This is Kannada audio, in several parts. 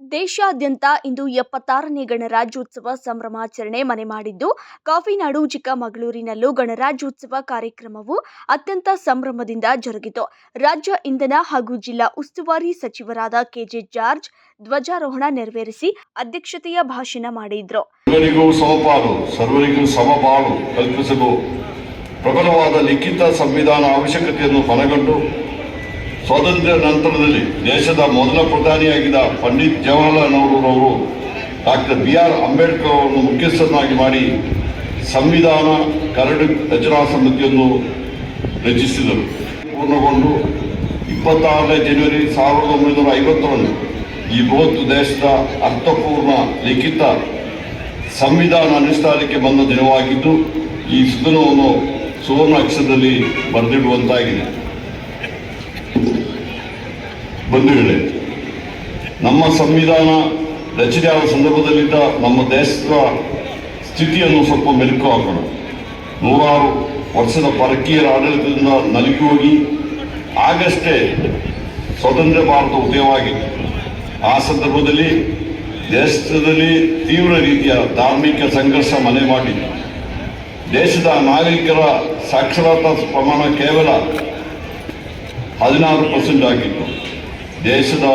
ದೇಶಾದ್ಯಂತ ಇಂದು ಎಪ್ಪತ್ತಾರನೇ ಗಣರಾಜ್ಯೋತ್ಸವ ಸಂಭ್ರಮಾಚರಣೆ ಮನೆ ಮಾಡಿದ್ದು, ಕಾಫಿನಾಡು, ಚಿಕ್ಕಮಗಳೂರಿನಲ್ಲೂ ಗಣರಾಜ್ಯೋತ್ಸವ ಕಾರ್ಯಕ್ರಮವು ಅತ್ಯಂತ ಸಂಭ್ರಮದಿಂದ ಜರುಗಿತು. ರಾಜ್ಯ ಇಂಧನ ಹಾಗೂ ಜಿಲ್ಲಾ ಉಸ್ತುವಾರಿ ಸಚಿವರಾದ ಕೆಜೆ ಜಾರ್ಜ್ ಧ್ವಜಾರೋಹಣ ನೆರವೇರಿಸಿ ಅಧ್ಯಕ್ಷತೆಯ ಭಾಷಣ ಮಾಡಿದ್ರು. ಪ್ರಬಲವಾದ ಲಿಖಿತ ಸಂವಿಧಾನ ಅವಶ್ಯಕತೆಯನ್ನು ಮನಗಂಡು ಸ್ವಾತಂತ್ರ್ಯ ನಂತರದಲ್ಲಿ ದೇಶದ ಮೊದಲ ಪ್ರಧಾನಿಯಾಗಿದ್ದ ಪಂಡಿತ್ ಜವಾಹರ್ಲಾಲ್ ನೆಹರೂರವರು ಡಾಕ್ಟರ್ ಬಿ ಆರ್ ಅಂಬೇಡ್ಕರ್ ಅವರನ್ನು ಮುಖ್ಯಸ್ಥರನ್ನಾಗಿ ಮಾಡಿ ಸಂವಿಧಾನ ಕರಡು ರಚನಾ ಸಮಿತಿಯನ್ನು ರಚಿಸಿದರು. ಪೂರ್ಣಗೊಂಡು ಇಪ್ಪತ್ತಾರನೇ ಜನವರಿ ಸಾವಿರದ ಒಂಬೈನೂರ ಐವತ್ತರಂದು ಈ ಬೃಹತ್ ದೇಶದ ಅರ್ಥಪೂರ್ಣ ಲಿಖಿತ ಸಂವಿಧಾನ ಅನುಷ್ಠಾನಕ್ಕೆ ಬಂದ ದಿನವಾಗಿದ್ದು, ಈ ಸುದಿನವನ್ನು ಸುವರ್ಣ ಅಕ್ಷರದಲ್ಲಿ ಬರೆದಿಡುವಂತಾಗಿದೆ. ಬಂಧುಗಳೇ, ನಮ್ಮ ಸಂವಿಧಾನ ರಚನೆಯಾದ ಸಂದರ್ಭದಲ್ಲಿದ್ದ ನಮ್ಮ ದೇಶದ ಸ್ಥಿತಿಯನ್ನು ಸ್ವಲ್ಪ ಮೆಲುಕು ಹಾಕೋಣ. ನೂರಾರು ವರ್ಷದ ಪರಕೀಯರ ಆಡಳಿತದಿಂದ ನಲುಗಿ ಹೋಗಿ ಆಗಷ್ಟೇ ಸ್ವತಂತ್ರ ಭಾರತ ಉದಯವಾಗಿತ್ತು ಆ ಸಂದರ್ಭದಲ್ಲಿ ದೇಶದಲ್ಲಿ ತೀವ್ರ ರೀತಿಯ ಧಾರ್ಮಿಕ ಸಂಘರ್ಷ ಮನೆ ಮಾಡಿ, ದೇಶದ ನಾಗರಿಕರ ಸಾಕ್ಷರತಾ ಪ್ರಮಾಣ ಕೇವಲ ಹದಿನಾರು ಪರ್ಸೆಂಟ್ ಆಗಿತ್ತು. ದೇಶದ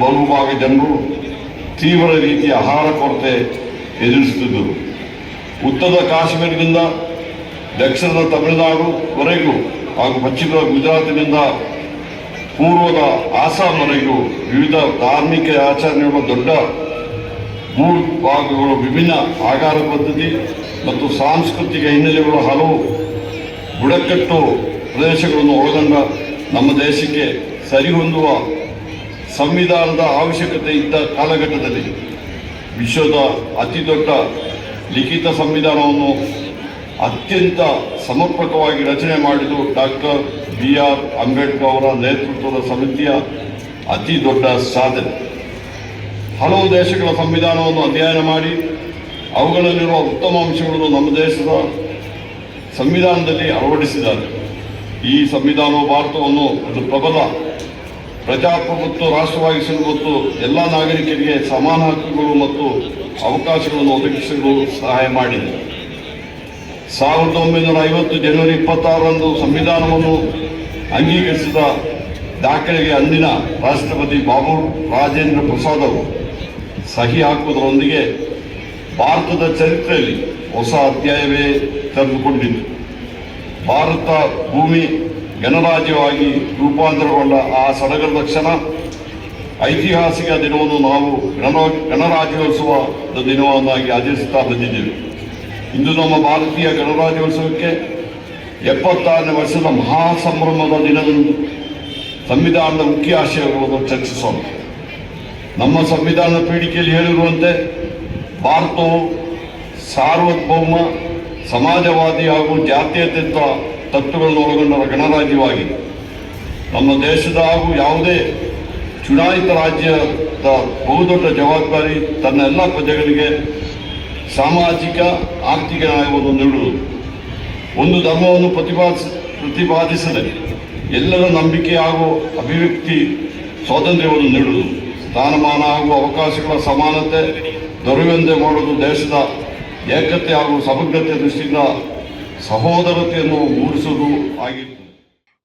ಬಹುಭಾಗ ಜನರು ತೀವ್ರ ರೀತಿಯ ಆಹಾರ ಕೊರತೆ ಎದುರಿಸುತ್ತಿದ್ದರು. ಉತ್ತರದ ಕಾಶ್ಮೀರದಿಂದ ದಕ್ಷಿಣದ ತಮಿಳುನಾಡುವರೆಗೂ ಹಾಗೂ ಪಶ್ಚಿಮದ ಗುಜರಾತಿನಿಂದ ಪೂರ್ವದ ಆಸಾಂವರೆಗೂ ವಿವಿಧ ಧಾರ್ಮಿಕ ಆಚರಣೆಗಳ ದೊಡ್ಡ ಭೂಭಾಗಗಳು, ವಿಭಿನ್ನ ಆಹಾರ ಪದ್ಧತಿ ಮತ್ತು ಸಾಂಸ್ಕೃತಿಕ ಹಿನ್ನೆಲೆಗಳು ಹಲವು ಬುಡಕಟ್ಟು ಪ್ರದೇಶಗಳನ್ನು ಒಳಗೊಂಡ ನಮ್ಮ ದೇಶಕ್ಕೆ ಸರಿಹೊಂದುವ ಸಂವಿಧಾನದ ಅವಶ್ಯಕತೆ ಇದ್ದ ಕಾಲಘಟ್ಟದಲ್ಲಿ ವಿಶ್ವದ ಅತಿ ದೊಡ್ಡ ಲಿಖಿತ ಸಂವಿಧಾನವನ್ನು ಅತ್ಯಂತ ಸಮರ್ಪಕವಾಗಿ ರಚನೆ ಮಾಡಿದ್ದು ಡಾಕ್ಟರ್ ಬಿ ಆರ್ ಅಂಬೇಡ್ಕರ್ ಅವರ ನೇತೃತ್ವದ ಸಮಿತಿಯ ಅತಿ ದೊಡ್ಡ ಸಾಧನೆ. ಹಲವು ದೇಶಗಳ ಸಂವಿಧಾನವನ್ನು ಅಧ್ಯಯನ ಮಾಡಿ ಅವುಗಳಲ್ಲಿರುವ ಉತ್ತಮ ಅಂಶಗಳನ್ನು ನಮ್ಮ ದೇಶದ ಸಂವಿಧಾನದಲ್ಲಿ ಅಳವಡಿಸಿದ್ದಾರೆ. ಈ ಸಂವಿಧಾನವು ಭಾರತವನ್ನು ಒಂದು ಪ್ರಬಲ ಪ್ರಜಾಪ್ರಭುತ್ವ ರಾಷ್ಟ್ರವಾಗಿಸಲು ಮತ್ತು ಎಲ್ಲ ನಾಗರಿಕರಿಗೆ ಸಮಾನ ಹಕ್ಕುಗಳು ಮತ್ತು ಅವಕಾಶಗಳನ್ನು ಒದಗಿಸಲು ಸಹಾಯ ಮಾಡಿದೆ. ಸಾವಿರದ ಒಂಬೈನೂರ ಐವತ್ತು ಜನವರಿ ಇಪ್ಪತ್ತಾರರಂದು ಸಂವಿಧಾನವನ್ನು ಅಂಗೀಕರಿಸಿದ ದಾಖಲೆಗೆ ಅಂದಿನ ರಾಷ್ಟ್ರಪತಿ ಬಾಬು ರಾಜೇಂದ್ರ ಪ್ರಸಾದ್ ಅವರು ಸಹಿ ಹಾಕುವುದರೊಂದಿಗೆ ಭಾರತದ ಚರಿತ್ರೆಯಲ್ಲಿ ಹೊಸ ಅಧ್ಯಾಯವೇ ತೆರೆದುಕೊಂಡಿತು ಭಾರತ ಭೂಮಿ ಗಣರಾಜ್ಯವಾಗಿ ರೂಪಾಂತರಗೊಂಡ ಆ ಸಡಗರದ ಕ್ಷಣ, ಐತಿಹಾಸಿಕ ದಿನವನ್ನು ನಾವು ಗಣ ಗಣರಾಜ್ಯೋತ್ಸವದ ದಿನವನ್ನಾಗಿ ಆಚರಿಸುತ್ತಾ ಬಂದಿದ್ದೇವೆ. ಇಂದು ನಮ್ಮ ಭಾರತೀಯ ಗಣರಾಜ್ಯೋತ್ಸವಕ್ಕೆ ಎಪ್ಪತ್ತಾರನೇ ವರ್ಷದ ಮಹಾ ಸಂಭ್ರಮದ ದಿನದಂದು ಸಂವಿಧಾನದ ಮುಖ್ಯ ಆಶಯಗಳನ್ನು ಚರ್ಚಿಸೋಣ. ನಮ್ಮ ಸಂವಿಧಾನದ ಪೀಠಿಕೆಯಲ್ಲಿ ಹೇಳಿರುವಂತೆ, ಭಾರತವು ಸಾರ್ವಭೌಮ, ಸಮಾಜವಾದಿ ಹಾಗೂ ಜಾತ್ಯತೀತ ತತ್ವಗಳನ್ನು ಒಳಗೊಂಡ ಗಣರಾಜ್ಯವಾಗಿ. ನಮ್ಮ ದೇಶದ ಹಾಗೂ ಯಾವುದೇ ಚುನಾಯಿತ ರಾಜ್ಯದ ಬಹುದೊಡ್ಡ ಜವಾಬ್ದಾರಿ ತನ್ನ ಎಲ್ಲ ಪ್ರಜೆಗಳಿಗೆ ಸಾಮಾಜಿಕ, ಆರ್ಥಿಕ ನ್ಯಾಯವನ್ನು ನೀಡುವುದು. ಒಂದು ಧರ್ಮವನ್ನು ಪ್ರತಿಪಾದಿಸ, ಪ್ರತಿಪಾದಿಸದೆ ಎಲ್ಲರ ನಂಬಿಕೆ ಹಾಗೂ ಅಭಿವ್ಯಕ್ತಿ ಸ್ವಾತಂತ್ರ್ಯವನ್ನು ನೀಡುವುದು. ಸ್ಥಾನಮಾನ ಹಾಗೂ ಅವಕಾಶಗಳ ಸಮಾನತೆ ದೊರೆಯುವಂತೆ ಮಾಡುವುದು ದೇಶದ ಏಕತೆ ಹಾಗೂ ಸಮಗ್ರತೆ ದೃಷ್ಟಿಯಿಂದ ಸಹೋದರತೆಯನ್ನು ಮೂಡಿಸುವುದು ಆಗಿತ್ತು.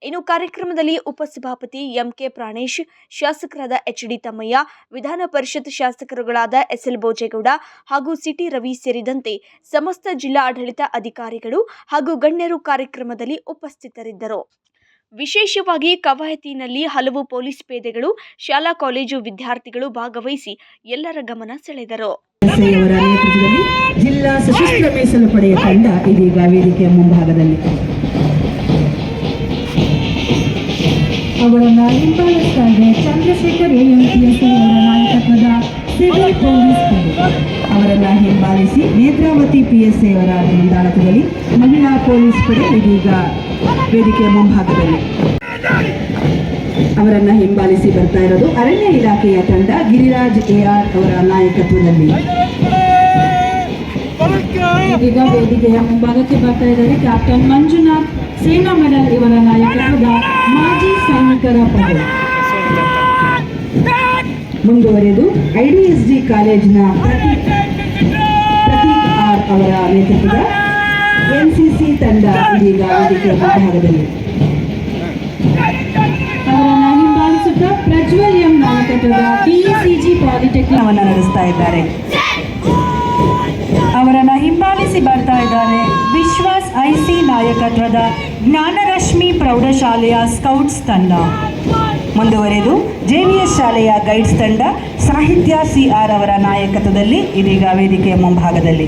ಇನ್ನು ಕಾರ್ಯಕ್ರಮದಲ್ಲಿ ಉಪಸಭಾಪತಿ ಎಂಕೆ ಪ್ರಾಣೇಶ್, ಶಾಸಕರಾದ H D Thammaiah, Vidhana Parishat ಶಾಸಕರುಗಳಾದ SL Bhojegowda ಹಾಗೂ ಸಿಟಿ ರವಿ ಸೇರಿದಂತೆ ಸಮಸ್ತ ಜಿಲ್ಲಾ ಆಡಳಿತ ಅಧಿಕಾರಿಗಳು ಹಾಗೂ ಗಣ್ಯರು ಕಾರ್ಯಕ್ರಮದಲ್ಲಿ ಉಪಸ್ಥಿತರಿದ್ದರು. ವಿಶೇಷವಾಗಿ ಕವಾಯತಿನಲ್ಲಿ ಹಲವು ಪೊಲೀಸ್ ಪೇದೆಗಳು, ಶಾಲಾ ಕಾಲೇಜು ವಿದ್ಯಾರ್ಥಿಗಳು ಭಾಗವಹಿಸಿ ಎಲ್ಲರ ಗಮನ ಸೆಳೆದರು. ಜಿಲ್ಲಾ ಸಶಸ್ತ್ರ ಮೀಸಲು ಪಡೆಯ ತಂಡ ಇದೀಗ ವೇದಿಕೆಯ ಮುಂಭಾಗದಲ್ಲಿ. ಅವರನ್ನ ಹಿಂಬಾಲಿಸ್ತಾ ಚಂದ್ರಶೇಖರ್ ಎಎಂಪಿಎಸ್ ಅವರ ನಾಯಕತ್ವದ ಸಿವಿಲ್ ಪೊಲೀಸ್ ಪಡೆ. ಅವರನ್ನ ಹಿಂಬಾಲಿಸಿ ನೇತ್ರಾವತಿ ಪಿಎಸ್ಐ ಅವರ ನಿಲ್ದಾಣದಲ್ಲಿ ಮಹಿಳಾ ಪೊಲೀಸ್ ಪಡೆ ಇದೀಗ ವೇದಿಕೆಯ ಮುಂಭಾಗದಲ್ಲಿ. ಅವರನ್ನ ಹಿಂಬಾಲಿಸಿ ಬರ್ತಾ ಇರೋದು ಅರಣ್ಯ ಇಲಾಖೆಯ ತಂಡ ಗಿರಿರಾಜ್ ಎಆರ್ ಅವರ ನಾಯಕತ್ವದಲ್ಲಿ. ಇದೀಗ ವೇದಿಕೆಯ ಮುಂಭಾಗಕ್ಕೆ ಬರ್ತಾ ಇದ್ದಾರೆ ಕ್ಯಾಪ್ಟನ್ ಮಂಜುನಾಥ್, ಸೇನಾ ಮೆಡಲ್ ಇವರ ನಾಯಕತ್ವದ ಮಾಜಿ ಸೈನಿಕರ ಪಡೆ. ಮುಂದುವರೆದು ಐಡಿಎಸ್ಡಿ ಕಾಲೇಜಿನ ಪ್ರತೀಕ್ ಆರ್ ಅವರ ನೇತೃತ್ವದ ಎನ್ಸಿಸಿ ತಂಡ ಇದೀಗ ವೇದಿಕೆಯ ಭಾಗದಲ್ಲಿ ಅವರನ್ನ ಹಿಂಬಾಲಿಸುತ್ತಾ ಪ್ರಜ್ವಲ್ ಎಂ ನಾಯಕತ್ವದ ಟಿಇಸಿಜಿ ಪಾಲಿಟೆಕ್ನಿಕ್ ನಡೆಸ್ತಾ ಇದ್ದಾರೆ. ಅವರನ್ನು ಹಿಂಬಾಲಿಸಿ ಬರ್ತಾ ಇದ್ದಾರೆ ವಿಶ್ವಾಸ್ ಐಸಿ ನಾಯಕತ್ವದ ಜ್ಞಾನರಶ್ಮಿ ಪ್ರೌಢಶಾಲೆಯ ಸ್ಕೌಟ್ಸ್ ತಂಡ. ಮುಂದುವರೆದು ಜೆವಿಎಸ್ ಶಾಲೆಯ ಗೈಡ್ಸ್ ತಂಡ ಸಾಹಿತ್ಯ ಸಿ ಆರ್ ಅವರ ನಾಯಕತ್ವದಲ್ಲಿ ಇದೀಗ ವೇದಿಕೆಯ ಮುಂಭಾಗದಲ್ಲಿ.